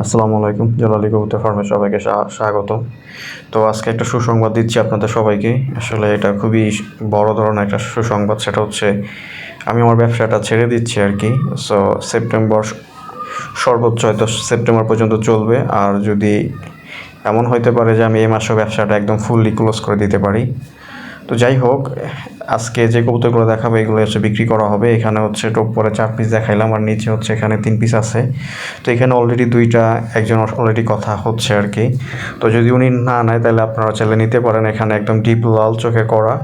আসসালামু আলাইকুম, জালালি কবুতর ফার্মে সবাইকে স্বা- স্বাগত তো আজকে একটা সুসংবাদ দিচ্ছি আপনাদের সবাইকে। আসলে এটা খুবই বড় ধরনের একটা সুসংবাদ, সেটা হচ্ছে আমি আমার ব্যবসাটা ছেড়ে দিচ্ছি আর কি। সো সেপ্টেম্বর সর্বোচ্চ হয়তো সেপ্টেম্বর পর্যন্ত চলবে। আর যদি এমন হইতে পারে যে আমি এই মাসেও ব্যবসাটা একদম ফুললি ক্লোজ করে দিতে পারি তো যাই হোক, আজকে যে কবুতরগুলো দেখাবো এগুলো হচ্ছে বিক্রি করা হবে। এখানে হচ্ছে টোপ পরে চার পিস দেখাইলাম আর নিচে হচ্ছে এখানে তিন পিস আছে। তো এখানে অলরেডি দুইটা একজন অলরেডি কথা হচ্ছে আর কি। তো যদি উনি না নেয়, তাহলে আপনারা চাইলে নিতে পারেন। এখানে একদম ডিপ লাল চোখে করা।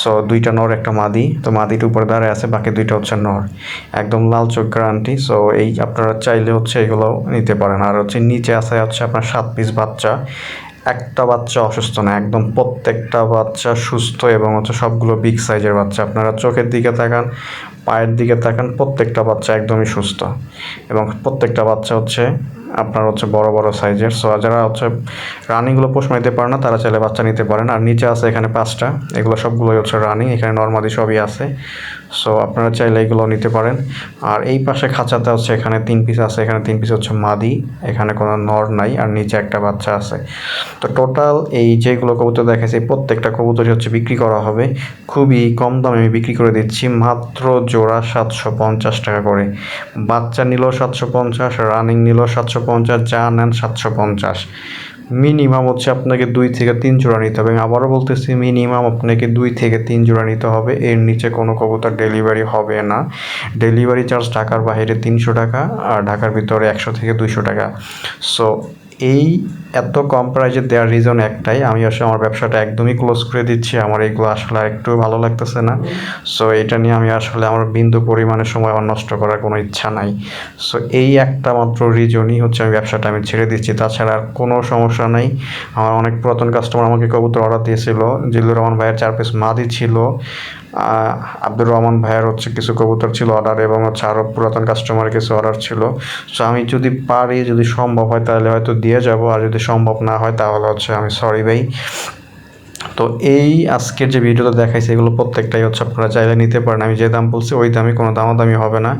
সো দুইটা নর, একটা মাদি। তো মাদির উপরে দাঁড়ায় আছে, বাকি দুইটা হচ্ছে নর। একদম লাল চোখ গ্যারান্টি সো এই আপনারা চাইলে হচ্ছে এগুলো নিতে পারেন। আর হচ্ছে নিচে আছে, হচ্ছে আপনার সাত পিস বাচ্চা। একটা বাচ্চা অসুস্থ না, একদম প্রত্যেকটা বাচ্চা সুস্থ এবং হচ্ছে সবগুলো বিগ সাইজের বাচ্চা। আপনারা চোখের দিকে তাকান, পায়ের দিকে তাকান, প্রত্যেকটা বাচ্চা একদমই সুস্থ। এবং প্রত্যেকটা বাচ্চা হচ্ছে আপনার হচ্ছে বড় বড় সাইজের সো যারা হচ্ছে রানিংগুলো পোষ মাইতে পারে না, তারা চাইলে বাচ্চা নিতে পারেন। আর নিচে আছে এখানে পাঁচটা। এগুলো সবগুলোই হচ্ছে রানিং এখানে নর্মালি সবই আছে। সো আপনারা চাইলে এগুলো নিতে পারেন। আর এই পাশে খাঁচাতে হচ্ছে এখানে তিন পিস আছে। এখানে তিন পিস হচ্ছে মাদি। এখানে কোনো নর নাই। আর নিচে একটা বাচ্চা আছে। তো টোটাল এই যেগুলো কবুতর দেখাচ্ছি প্রত্যেকটা কবুতরই হচ্ছে বিক্রি করা হবে। খুবই কম দামে আমি বিক্রি করে দিচ্ছি। মাত্র জোড়া সাতশো পঞ্চাশ টাকা করে। বাচ্চা নিল সাতশো পঞ্চাশ রানিং নিল সাতশো পঞ্চাশ, যা নেন সাতশো পঞ্চাশ। মিনিমাম হচ্ছে আপনাকে দুই থেকে তিন জোড়া নিতে হবে। আবারও বলতেছি, মিনিমাম আপনাকে দুই থেকে তিন জোড়া নিতে হবে। এর নিচে কোনো কবুতর ডেলিভারি হবে না। ডেলিভারি চার্জ ঢাকার বাইরে তিনশো টাকা, আর ঢাকার ভিতরে একশো থেকে দুইশো টাকা। সো এই এত কম প্রাইজে দেওয়ার রিজন একটাই, আমি আসলে আমার ব্যবসাটা একদমই ক্লোজ করে দিচ্ছি, আমার এগুলো আসলে একটু ভালো লাগতেছে না। সো এটা নিয়ে আমি আসলে আমার বিন্দু পরিমাণের সময় আমার নষ্ট করার কোনো ইচ্ছা নাই। সো এই একটা মাত্র রিজনই হচ্ছে আমি ব্যবসাটা আমি ছেড়ে দিচ্ছি। তাছাড়া আর কোনো সমস্যা নাই। আমার অনেক পুরাতন কাস্টমার আমাকে কবুতর অর্ডার দিয়েছিল, জিল্লুর রহমান ভাইয়ের চার পিস মাদি ছিল। আব্দুর রহমান ভাইয়ের হচ্ছে কিছু কবুতর ছিল অর্ডার এবং হচ্ছে আরও পুরাতন কাস্টমারের কিছু অর্ডার ছিল। সো আমি যদি পারি, যদি সম্ভব হয়, তাহলে হয়তো দিয়ে যাব, আর যদি সম্ভব না হয় তাহলে হচ্ছে আমি সরি ভাই। তো এই আজকের যে ভিডিওটা দেখাইছে, এগুলো প্রত্যেকটাই হচ্ছে আপনারা চাইলে নিতে পারেন। আমি যে দাম বলছি, ওই দামে কোনো দামাদামি হবে না।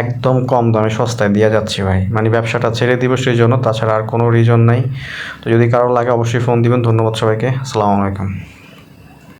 একদম কম দামে সস্তায় দিয়ে যাচ্ছি ভাই। মানে ব্যবসাটা ছেড়ে দিব সেই জন্য, তাছাড়া আর কোনো রিজন নাই। তো যদি কারও লাগে অবশ্যই ফোন দিবেন। ধন্যবাদ সবাইকে। আসসালামু আলাইকুম।